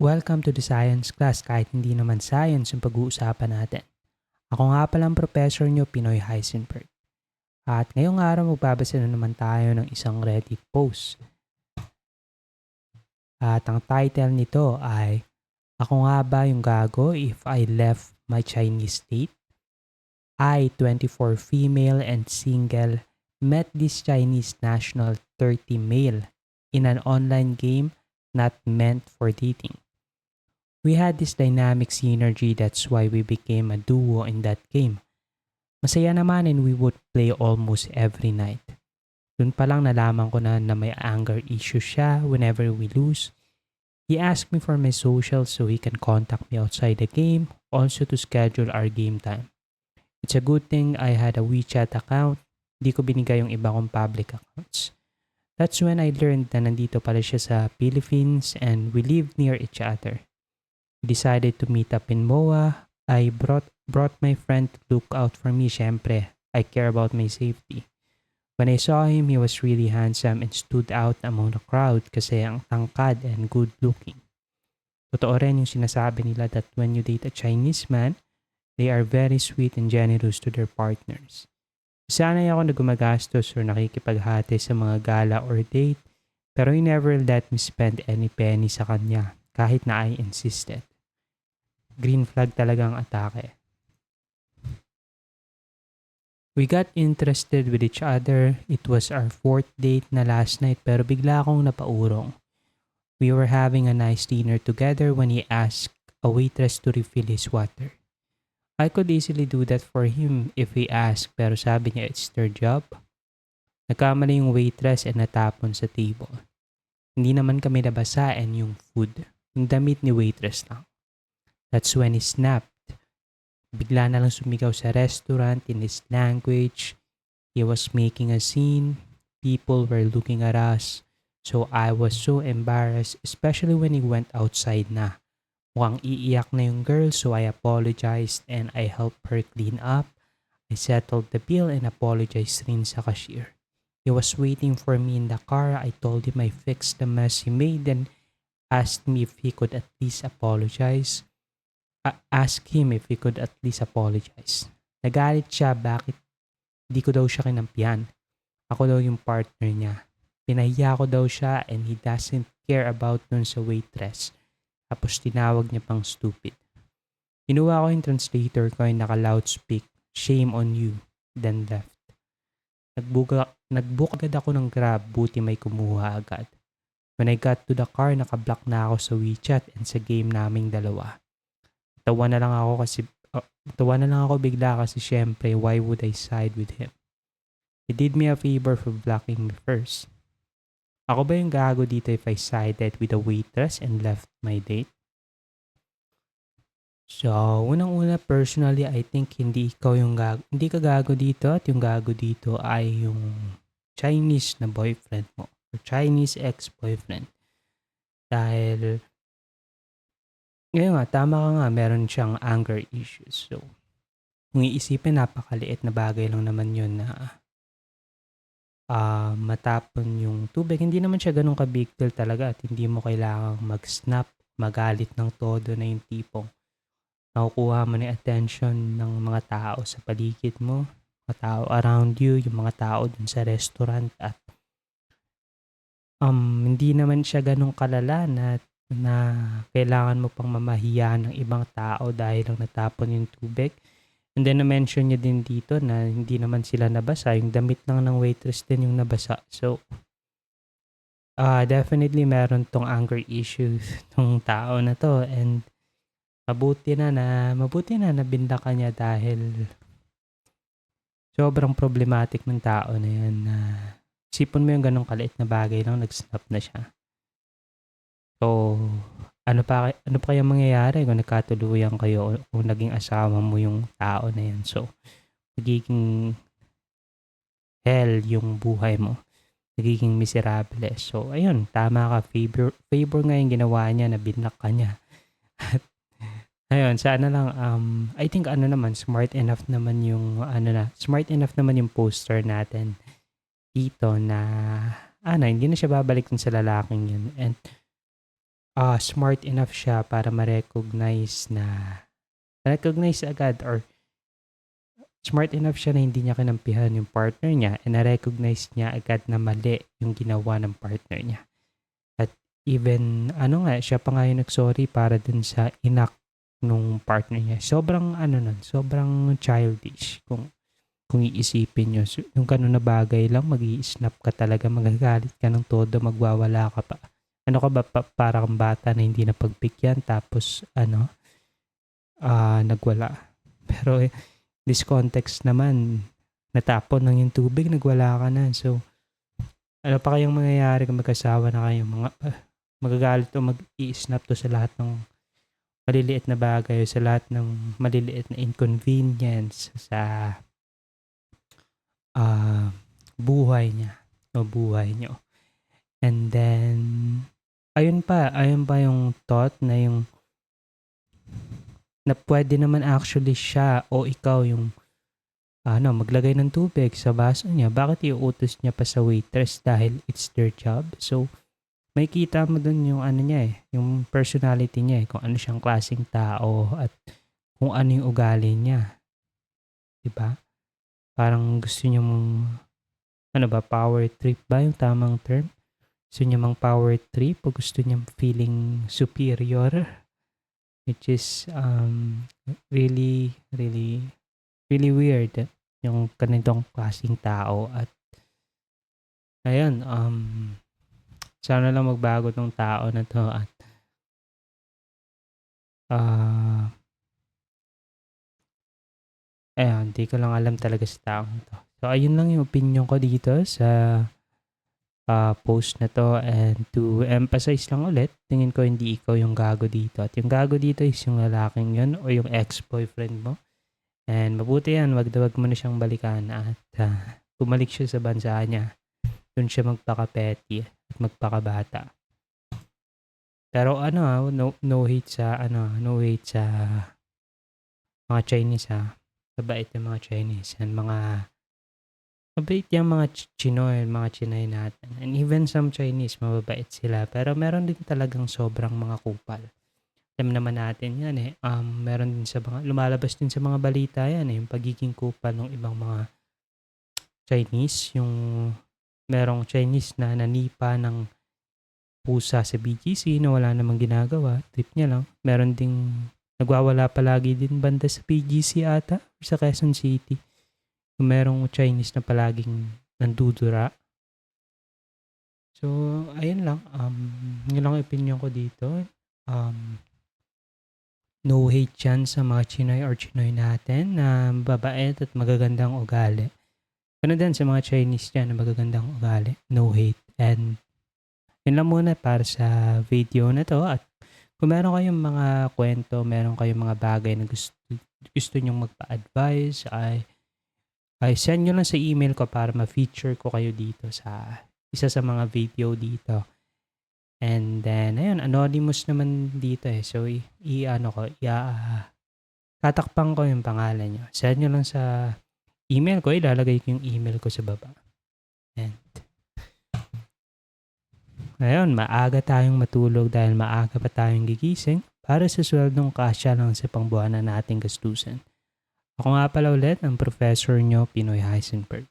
Welcome to the science class kahit hindi naman science yung pag-uusapan natin. Ako nga palang professor nyo, Pinoy Heisenberg. At ngayong araw magbabasa na naman tayo ng isang Reddit post. At ang title nito ay Ako nga ba yung gago if I left my Chinese state? I, 24 female and single, met this Chinese national 30 male in an online game not meant for dating. We had this dynamic synergy that's why we became a duo in that game. Masaya naman and we would play almost every night. Doon pa lang nalaman ko na na may anger issue siya whenever we lose. He asked me for my social so he can contact me outside the game, also to schedule our game time. It's a good thing I had a WeChat account. Di ko binigay yung iba kong public accounts. That's when I learned na nandito pala siya sa Philippines and we live near each other. Decided to meet up in MOA. I brought brought my friend to look out for me, syempre. I care about my safety. When I saw him, he was really handsome and stood out among the crowd kasi ang tangkad and good looking. Totoo rin yung sinasabi nila that when you date a Chinese man, they are very sweet and generous to their partners. Sanay ako na gumagastos or nakikipaghati sa mga gala or date, pero he never let me spend any penny sa kanya kahit na I insisted. Green flag talaga ang atake. We got interested with each other. It was our fourth date na last night pero bigla akong napaurong. We were having a nice dinner together when he asked a waitress to refill his water. I could easily do that for him if he asked pero sabi niya it's their job. Nagkamali yung waitress and natapon sa table. Hindi naman kami nabasa and yung food. Yung damit ni waitress lang. That's when he snapped. Bigla na lang sumigaw sa restaurant in his language. He was making a scene. People were looking at us. So I was so embarrassed, especially when he went outside na. Mukhang iiyak na yung girl so I apologized and I helped her clean up. I settled the bill and apologized rin sa cashier. He was waiting for me in the car. I told him I fixed the mess he made and asked me if he could at least apologize. Ask him if he could at least apologize. Nagalit siya bakit di ko daw siya kinampihan. Ako daw yung partner niya. Pinahiya ko daw siya and he doesn't care about nun sa waitress. Tapos tinawag niya pang stupid. Kinuha ko yung translator ko yung naka-loudspeak, shame on you, then left. Nagbuka, nagbook agad ako ng grab, buti may kumuha agad. When I got to the car, nakablock na ako sa WeChat and sa game naming dalawa. Tawa na lang ako kasi, uh, tawa na lang ako bigla kasi syempre, why would I side with him? He did me a favor for blocking me first. Ako ba yung gago dito if I sided with a waitress and left my date? So, unang-una personally, I think hindi ikaw yung gago, hindi ka gago dito at yung gago dito ay yung Chinese na boyfriend mo or Chinese ex-boyfriend. Dahil, ngayon nga, tama ka nga, meron siyang anger issues. So, kung iisipin, napakaliit na bagay lang naman yun na uh, matapon yung tubig. Hindi naman siya ganun ka-big deal talaga at hindi mo kailangang mag-snap, magalit ng todo na yung tipong nakukuha mo na attention ng mga tao sa paligid mo, mga tao around you, yung mga tao dun sa restaurant at um, hindi naman siya ganun kalala na na kailangan mo pang mamahiya ng ibang tao dahil lang natapon yung tubig. And then na-mention niya din dito na hindi naman sila nabasa. Yung damit lang ng waitress din yung nabasa. So, uh, definitely meron tong anger issues tong tao na to. And mabuti na na, mabuti na nabinda ka niya dahil sobrang problematic ng tao na yan na sipon mo yung ganong kaliit na bagay lang, nag-snap na siya. So, ano pa ano pa kaya mangyayari kung nagkatuluyan kayo o kung naging asawa mo yung tao na yan. So, nagiging hell yung buhay mo. Nagiging miserable. So, ayun, tama ka. Favor, favor nga yung ginawa niya na ka niya. At Ayun, sana lang, um, I think ano naman, smart enough naman yung, ano na, smart enough naman yung poster natin dito na, ano, hindi na siya babalik sa lalaking yun. And, ah, smart enough siya para ma-recognize na recognize agad or smart enough siya na hindi niya kinampihan yung partner niya and na-recognize niya agad na mali yung ginawa ng partner niya. At even, ano nga, siya pa nga yung nag-sorry para dun sa inak nung partner niya. Sobrang, ano nun, sobrang childish kung kung iisipin nyo. Yung ganun na bagay lang, mag snap ka talaga, magagalit ka ng todo, magwawala ka pa. Ano ka ba, pa, para kang bata na hindi na pagbigyan, tapos, ano, ah nagwala. Pero, eh, this context naman, natapon ng yung tubig, nagwala ka na. So, ano pa kayang mangyayari kung magkasawa na kayo? Mga, ah, magagalit o mag-i-snap to sa lahat ng maliliit na bagay sa lahat ng maliliit na inconvenience sa ah buhay niya o buhay niyo. And then, ayun pa, ayun pa yung thought na yung na pwede naman actually siya o ikaw yung ano, maglagay ng tubig sa baso niya. Bakit iuutos niya pa sa waitress dahil it's their job? So, may kita mo dun yung ano niya eh, yung personality niya eh, kung ano siyang klaseng tao at kung ano yung ugali niya. 'Di ba? Parang gusto niya mong ano ba, power trip ba yung tamang term? Gusto niya mang power trip o gusto niya feeling superior? Which is um, really, really, really weird yung ganitong klaseng tao at ayun, um, sana lang magbago tong tao na to at ah Ayan, di ko lang alam talaga sa taong to. So, ayun lang yung opinion ko dito sa ah, post na to. And to emphasize lang ulit, tingin ko hindi ikaw yung gago dito. At yung gago dito is yung lalaking yun o yung ex-boyfriend mo. And mabuti yan, wag na mo na siyang balikan at ah, bumalik siya sa bansa niya. Doon siya magpaka-petty at magpakabata. Pero ano ah, no, no hate sa ano, no hate sa mga Chinese ah. Mabait yung mga Chinese and mga mabait yung mga Ch- Chinoy, mga Chinay natin. And even some Chinese, mababait sila. Pero meron din talagang sobrang mga kupal. Alam naman natin yan eh. Um, meron din sa mga, lumalabas din sa mga balita yan eh. Yung pagiging kupal ng ibang mga Chinese. Yung merong Chinese na nanipa ng pusa sa BGC na wala namang ginagawa. Trip niya lang. Meron ding Nagwawala palagi din banda sa PGC ata or sa Quezon City. Yung merong Chinese na palaging nandudura. So, ayun lang. Um, yun lang ang opinion ko dito. Um, no hate yan sa mga Chinoy or Chinoy natin na babait at magagandang ugali. Ano din sa mga Chinese dyan na magagandang ugali. No hate. And yun lang muna para sa video na to at kung meron kayong mga kwento, meron kayong mga bagay na gusto, gusto nyong magpa-advise, ay, ay send nyo lang sa email ko para ma-feature ko kayo dito sa isa sa mga video dito. And then, ayun, anonymous naman dito eh. So, i, i ano ko, i, uh, tatakpan ko yung pangalan nyo. Send nyo lang sa email ko, ilalagay ko yung email ko sa baba. And, ngayon, maaga tayong matulog dahil maaga pa tayong gigising para sa sweldong kasya lang sa pangbuhanan nating gastusin. Ako nga pala ulit ang professor nyo, Pinoy Heisenberg.